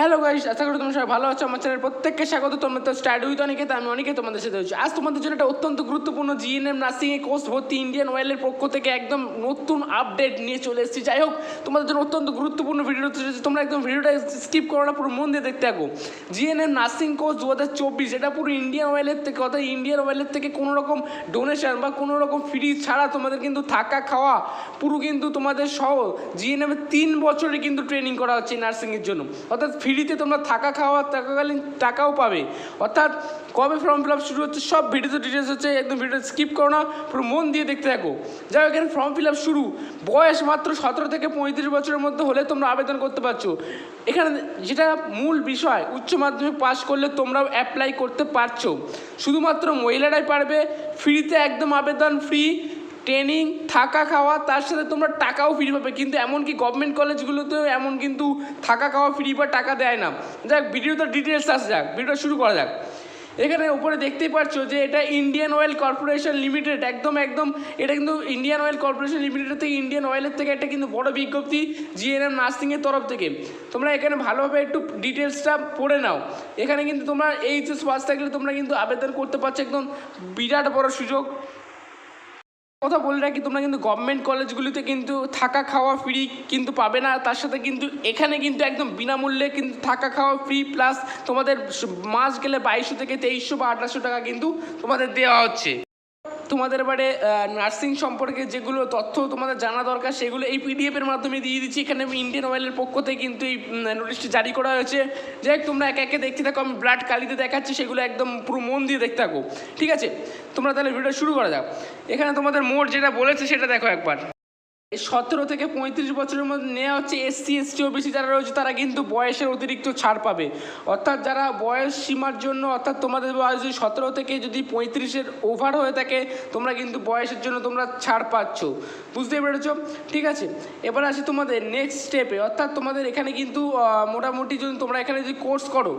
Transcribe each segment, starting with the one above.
Hello guys আশা করি তোমরা সবাই ভালো আছো, আমার চ্যানেল প্রত্যেককে স্বাগত। তোমরা তো স্টার্ট উইথ অনেকে আমি অনেকে তোমাদের সাথে হচ্ছে আজ তোমাদের জন্য একটা অত্যন্ত গুরুত্বপূর্ণ জিএনএম নার্সিং এ কোর্স ভর্তি ইন্ডিয়ান অয়েলের পক্ষ থেকে একদম নতুন আপডেট নিয়ে চলে এসেছি। যাই হোক, তোমাদের জন্য অত্যন্ত গুরুত্বপূর্ণ ভিডিও তোমরা একদম ভিডিওটা স্কিপ করো না, পুরো মন দিয়ে দেখতে থাকো। জিএনএম নার্সিং কোর্স দু হাজার চব্বিশ এটা পুরো ইন্ডিয়ান অয়েলের থেকে, অর্থাৎ ইন্ডিয়ান অয়েলের থেকে কোনো রকম ডোনেশন বা কোনো রকম ফ্রি ছাড়া তোমাদের কিন্তু থাকা খাওয়া পুরো কিন্তু তোমাদের সহ জিএনএম তিন বছরে কিন্তু ট্রেনিং করা হচ্ছে নার্সিংয়ের জন্য। অর্থাৎ ফ্রিতে তোমরা থাকা খাওয়া, থাকাকালীন টাকাও পাবে। অর্থাৎ কবে ফর্ম ফিল আপ শুরু হচ্ছে, সব ভিডিওতে ডিটেলস হচ্ছে, একদম ভিডিও স্কিপ করো না, পুরো মন দিয়ে দেখতে থাকো। যাই হোক, এখানে ফর্ম ফিল আপ শুরু। বয়স মাত্র সতেরো থেকে পঁয়ত্রিশ বছরের মধ্যে হলে তোমরা আবেদন করতে পারছ। এখানে যেটা মূল বিষয়, উচ্চ মাধ্যমিক পাস করলে তোমরাও অ্যাপ্লাই করতে পারছ। শুধুমাত্র মহিলারাই পারবে ফ্রিতে একদম আবেদন ফ্রি ট্রেনিং, থাকা, খাওয়া, তার সাথে তোমরা টাকাও ফ্রি পাবে। কিন্তু এমনকি গভর্নমেন্ট কলেজগুলোতেও এমন কিন্তু থাকা, খাওয়া ফ্রি বা টাকা দেয় না। যাক ভিডিওতে ডিটেলস আসে যাক ভিডিও শুরু করা যাক। এখানে উপরে দেখতেই পাচ্ছ যে এটা ইন্ডিয়ান অয়েল কর্পোরেশন লিমিটেড একদম একদম, এটা কিন্তু ইন্ডিয়ান অয়েল কর্পোরেশন লিমিটেড থেকে ইন্ডিয়ান অয়েলের থেকে একটা কিন্তু বড় বিজ্ঞপ্তি জিএনএম নার্সিংয়ের তরফ থেকে। তোমরা এখানে ভালোভাবে একটু ডিটেলসটা পড়ে নাও। এখানে কিন্তু তোমরা এইচএস পাস থাকলে তোমরা কিন্তু আবেদন করতে পারছ। একদম বিরাট বড় সুযোগ। কথা বলে রাখি, তোমরা কিন্তু গভর্নমেন্ট কলেজগুলিতে কিন্তু থাকা খাওয়া ফ্রি কিন্তু পাবে না। তার সাথে কিন্তু এখানে কিন্তু একদম বিনামূল্যে কিন্তু থাকা খাওয়া ফ্রি প্লাস তোমাদের মাস গেলে বাইশশো থেকে তেইশশো বা আঠাশশো টাকা কিন্তু তোমাদের দেওয়া হচ্ছে। তোমাদের এবারে নার্সিং সম্পর্কে যেগুলো তথ্য তোমাদের জানা দরকার, সেগুলো এই পিডিএফের মাধ্যমে দিয়ে দিচ্ছি। এখানে ইন্ডিয়ান অয়েলের পক্ষ থেকে কিন্তু এই নোটিশটি জারি করা হয়েছে। যাই তোমরা একে একে দেখতে থাকো, আমি ব্লাড কালিতে দেখাচ্ছি, সেগুলো একদম পুরো মন দিয়ে দেখতে থাকো। ঠিক আছে? তোমরা তাহলে ভিডিও শুরু করা যাও এখানে তোমাদের মোট যেটা বলেছে, সেটা দেখো একবার। সতেরো থেকে পঁয়ত্রিশ বছরের মধ্যে নেওয়া হচ্ছে এসসি, এসটি, ওবিসি যারা রয়েছে, তারা কিন্তু বয়সের অতিরিক্ত ছাড় পাবে। অর্থাৎ যারা বয়স সীমার জন্য, অর্থাৎ তোমাদের বয়স যদি সতেরো থেকে যদি পঁয়ত্রিশের ওভার হয়ে থাকে, তোমরা কিন্তু বয়সের জন্য তোমরা ছাড় পাচ্ছ। বুঝতে পেরেছ? ঠিক আছে? এবার আসি তোমাদের নেক্সট স্টেপে অর্থাৎ তোমাদের এখানে কিন্তু মোটামুটি যদি তোমরা এখানে যদি কোর্স করো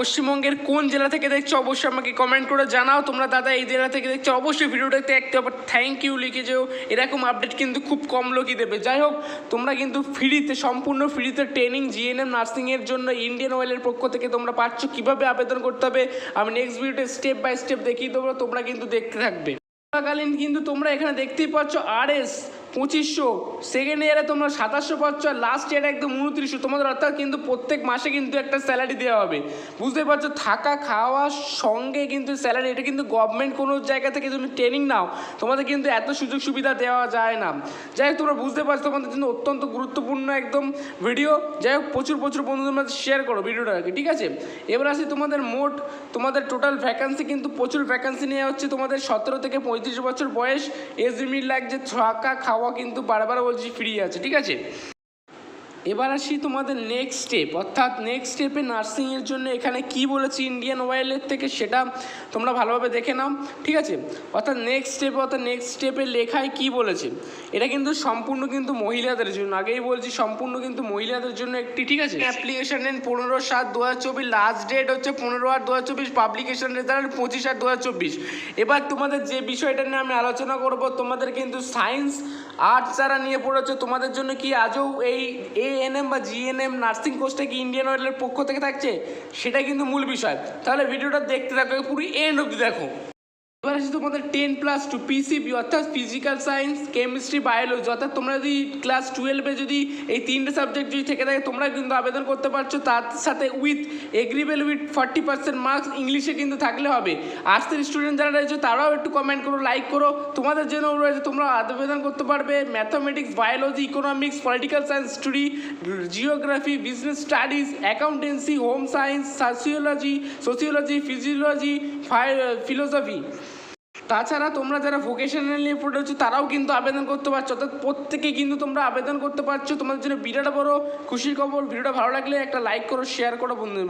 পশ্চিমবঙ্গের কোন জেলা থেকে দেখছ অবশ্যই আমাকে কমেন্ট করে জানাও। তোমরা দাদা এই জেলা থেকে দেখছ, অবশ্যই ভিডিওটা দেখতে হবে থ্যাংক ইউ লিখে যেও। এরকম আপডেট কিন্তু খুব কম লোকই দেবে। যাই হোক, তোমরা কিন্তু ফ্রিতে সম্পূর্ণ ফ্রিতে ট্রেনিং জিএনএম নার্সিংয়ের জন্য ইন্ডিয়ান অয়েলের পক্ষ থেকে তোমরা পাচ্ছ। কীভাবে আবেদন করতে হবে, আমি নেক্সট ভিডিওতে স্টেপ বাই স্টেপ দেখিয়ে দেবো। তোমরা কিন্তু দেখতে থাকবে। চলাকালীন কিন্তু তোমরা এখানে দেখতেই পাচ্ছ আর এস পঁচিশশো। সেকেন্ড ইয়ারে তোমরা সাতাশশো পাচ্ছ, আর লাস্ট ইয়ারে একদম উনত্রিশশো। তোমাদের অর্থাৎ কিন্তু প্রত্যেক মাসে কিন্তু একটা স্যালারি দেওয়া হবে। বুঝতে পারছ? থাকা খাওয়ার সঙ্গে কিন্তু স্যালারি এটা কিন্তু গভর্নমেন্ট কোনো জায়গা থেকে তুমি ট্রেনিং নাও। তোমাদের কিন্তু এত সুযোগ সুবিধা দেওয়া যায় না। যাই হোক, তোমরা বুঝতে পারছ তোমাদের জন্য অত্যন্ত গুরুত্বপূর্ণ একদম ভিডিও যাই হোক, প্রচুর প্রচুর বন্ধুদের মধ্যে শেয়ার করো ভিডিওটাকে ঠিক আছে? এবার আসি তোমাদের মোট, তোমাদের টোটাল ভ্যাকান্সি কিন্তু প্রচুর ভ্যাকান্সি নেওয়া হচ্ছে তোমাদের সতেরো থেকে পঁয়ত্রিশ বছর বয়স। এজ লিমিট লাগছে থাকা, খাওয়া কিন্তু বারবার বলছি ফ্রি আছে ঠিক আছে? এবার আসি তোমাদের নেক্সট স্টেপ অর্থাৎ নেক্সট স্টেপে নার্সিংয়ের জন্য এখানে কি বলেছি ইন্ডিয়ান অয়েলের থেকে সেটা তোমরা ভালোভাবে দেখে নাও, ঠিক আছে? অর্থাৎ নেক্সট স্টেপে অর্থাৎ নেক্সট স্টেপে লেখায় কি বলেছে? এটা কিন্তু সম্পূর্ণ কিন্তু মহিলাদের জন্য, আগেই বলছি সম্পূর্ণ কিন্তু মহিলাদের জন্য একটি, ঠিক আছে? অ্যাপ্লিকেশন নেন পনেরো সাত দু হাজার চব্বিশ লাস্ট ডেট হচ্ছে পনেরো আট দু হাজার চব্বিশ পাবলিকেশন রেজাল্ট পঁচিশ আট দু হাজার চব্বিশ। এবার তোমাদের যে বিষয়টা নিয়ে আমি আলোচনা করব, তোমাদের কিন্তু সায়েন্স আর্টস যারা নিয়ে পড়েছো তোমাদের জন্য কি আজও এই এই এএনএম বা জিএনএম নার্সিং কোর্সটা কি ইন্ডিয়ান অয়েলের পক্ষ থেকে থাকছে? সেটা কিন্তু মূল বিষয়। তাহলে ভিডিওটা দেখতে থাকো, পুরো এন্ড অব্দি দেখো। এবার আসি তোমাদের টেন প্লাস টু পিসিবি অর্থাৎ ফিজিক্যাল সায়েন্স কেমিস্ট্রি বায়োলজি অর্থাৎ তোমরা যদি ক্লাস টুয়েলভে যদি এই তিনটে সাবজেক্ট যদি থেকে থাকে, তোমরা কিন্তু আবেদন করতে পারছ। তার সাথে with agreeable with forty percent marks ইংলিশে কিন্তু থাকলে হবে। আর্টসের স্টুডেন্ট যারা রয়েছে, তারাও একটু কমেন্ট করো লাইক করো। তোমাদের জন্য রয়েছে, তোমরা আবেদন করতে পারবে। Mathematics biology economics political science study geography business studies accountancy home science sociology sociology physiology philosophy তাছাড়া তোমরা যারা ভোকেশনাল নিয়ে পড়েছো তারাও কিন্তু আবেদন করতে পারছ। অর্থাৎ প্রত্যেকে কিন্তু তোমরা আবেদন করতে পারছ। তোমাদের জন্য বিরাট বড় খুশির খবর। ভিডিওটা ভালো লাগলে একটা লাইক করো শেয়ার করো, বন্ধুদের।